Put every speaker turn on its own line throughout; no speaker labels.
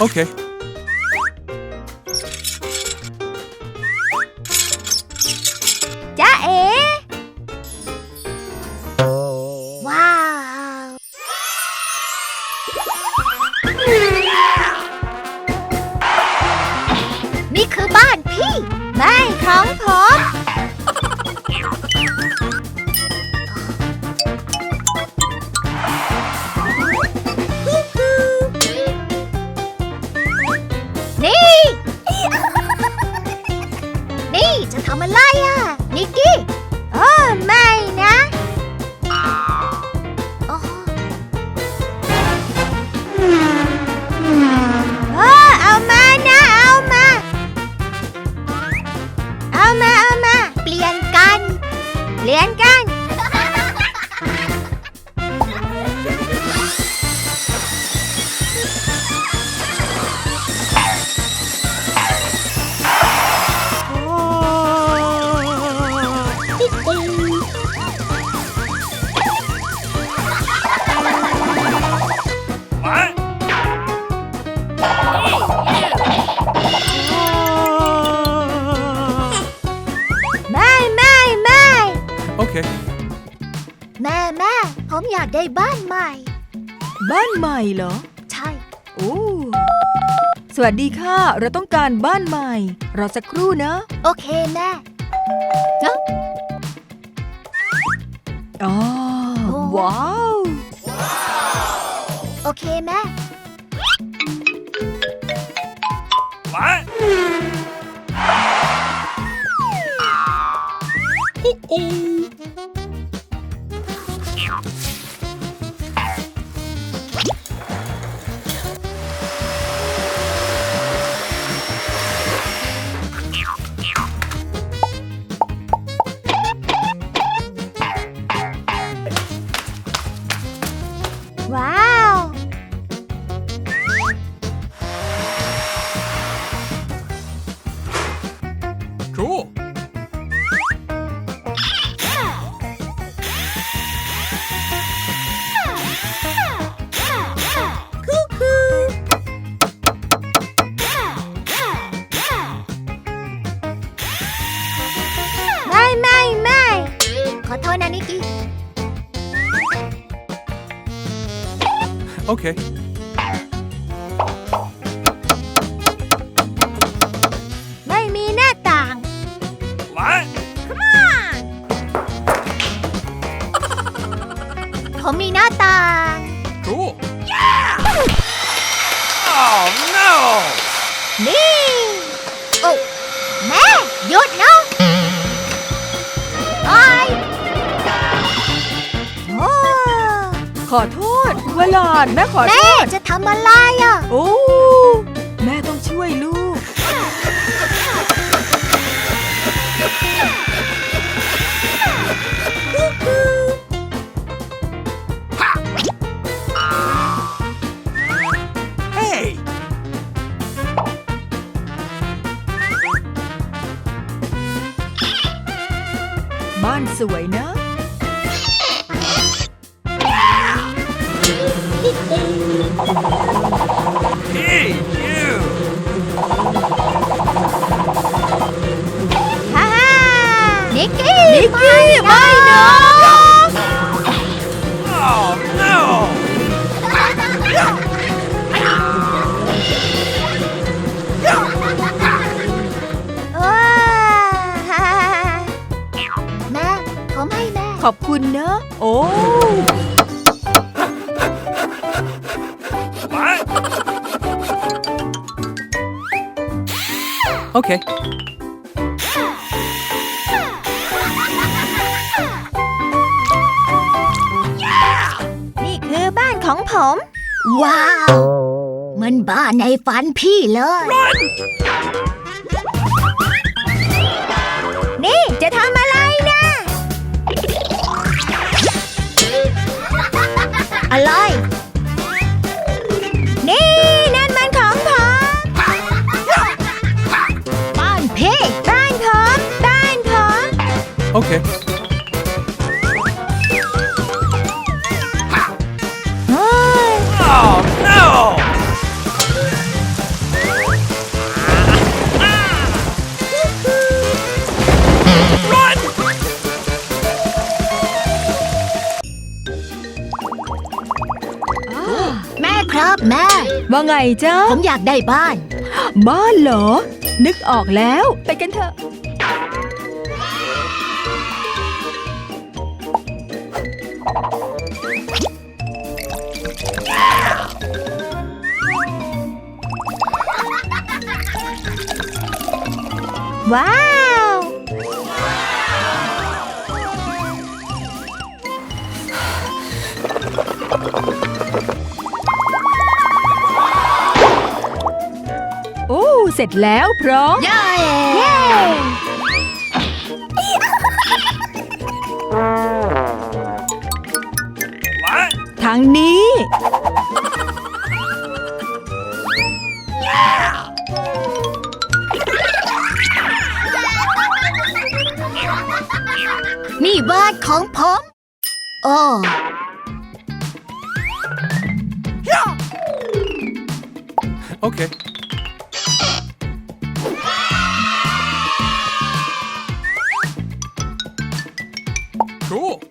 Okay.
เปลี่ยนกันไม่
Okay.
แม่แม่ผมอยากได้บ้านใหม่
บ้านใหม่เหรอ
ใช่
โอ้สวัสดีค่ะ เราต้องการบ้านใหม่ รอสักครู่นะ
โอเคแม่
อ๋อ
โอ้
ว้าว
โอเคแม่ว้า ว
Cool. Okay.
เวลาดแม่ขอโท
แม่
ษ
จะทำอะไรอะ
โอ้แม่ต้องช่วยลูก
Hey!
บ้านสวยนะ
Hey, you!
ฮ่าฮ่านิกกี้
นิกกี้ไม่นะ
Oh no!
ว้าฮ่าฮ่าฮ่าแม่ผมให้แม่
ขอบคุณนะ โอ้
Okay.
นี่คือบ้านของผม ว้าวเหมันบ้านในฝันพี่เลย Okay. แม่ครับแม่
ว่าไงจ๊ะ
ผมอยากได้บ้าน
บ้านเหรอ นึกออกแล้ว ไปกันเถอะ
ว้าว
โอ้ เสร็จแล้วพร้อม
เย้
นี่
บ้านของผมโอ้
Okay. Cool.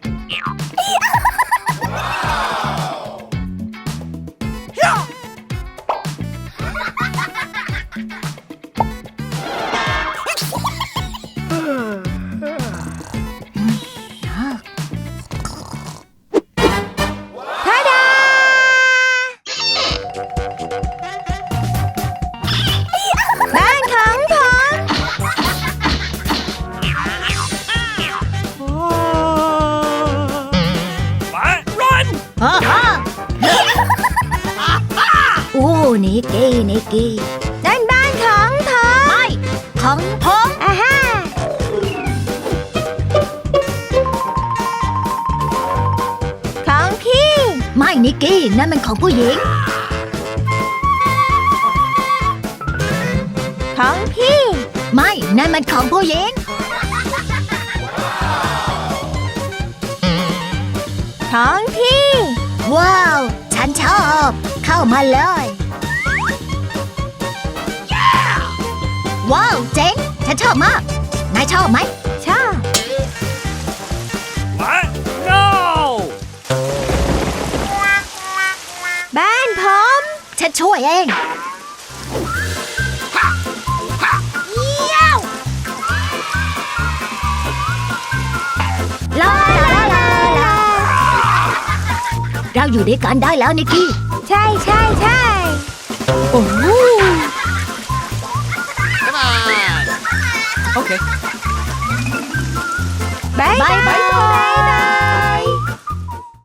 โอ้นิกกี้นิกกี้นั่นบ้านของผมไม่ของผมอ่าฮะของพี่ ไม่นิกกี้นั่นมันของผู้หญิง ของพี่ ไม่นั่นมันของผู้หญิง ของพี่ ว้าว ฉันชอบ เข้ามาเลย ว้าว เจ๋ง ฉันชอบมาก นายชอบไหม ชอบ
What? No!
บ้านผม ฉันช่วยเอง เราอยู่ด้วยกันได้แล้วนิกกี้ ใช่ใช่ใช่
โอ้โห
Okay.
บายบาย บาย